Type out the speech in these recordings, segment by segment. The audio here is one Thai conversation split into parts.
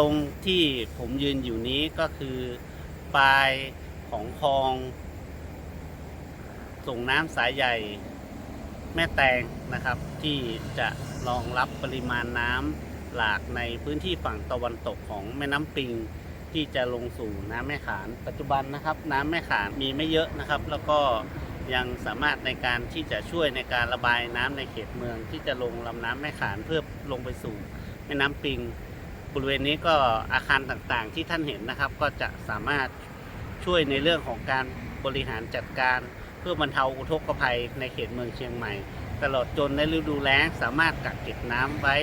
ตรงที่ผมยืนอยู่นี้ก็คือปลายของคลอง ส่งน้ำสายใหญ่ แม่แตงนะครับ ที่จะรองรับปริมาณน้ำหลากในพื้นที่ฝั่งตะวันตกของแม่น้ำปิง ที่จะลงสู่น้ำแม่ขาน ปัจจุบันนะครับ น้ำแม่ขานมีไม่เยอะนะครับ แล้วก็ยังสามารถในการที่จะช่วยในการระบายน้ำในเขตเมือง ที่จะลงลำน้ำแม่ขานเพื่อลงไปสู่แม่น้ำปิง บริเวณนี้ก็อาคารต่างๆ ที่ท่านเห็นนะครับ ก็จะสามารถช่วยในเรื่องของการบริหารจัดการ เพื่อบรรเทาอุทกภัยในเขตเมืองเชียงใหม่ ตลอดจนในฤดูแล้งสามารถกักเก็บน้ำไว้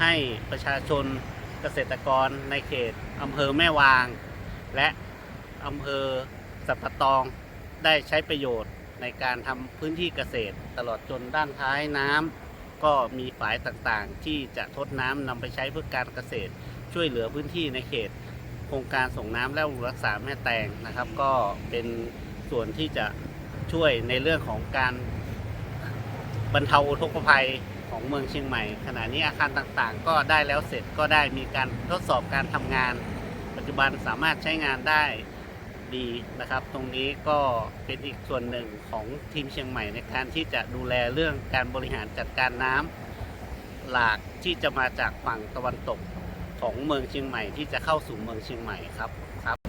ให้ประชาชนเกษตรกรในเขตอำเภอแม่วาง และอำเภอสัปปะตองได้ใช้ประโยชน์ในการทำพื้นที่เกษตร ตลอดจนด้านท้ายน้ำ ก็มีฝายต่างๆ ที่จะทดน้ำนำไปใช้เพื่อการเกษตร ช่วยเหลือพื้นที่ในเขต โครงการส่งน้ำและรักษาแม่แตงนะครับ ก็เป็นส่วนที่จะช่วยในเรื่องของการบรรเทาอุทกภัยของเมืองเชียงใหม่ ขณะนี้อาคารต่างๆ ก็ได้แล้วเสร็จก็ได้มีการทดสอบการทำงาน ปัจจุบันสามารถใช้งานได้ ดีนะครับ ตรงนี้ก็เป็นอีกส่วนหนึ่งของทีมเชียงใหม่ในการที่จะดูแลเรื่องการบริหารจัดการน้ำหลากที่จะมาจากฝั่งตะวันตกของเมืองเชียงใหม่ ที่จะเข้าสู่เมืองเชียงใหม่ครับ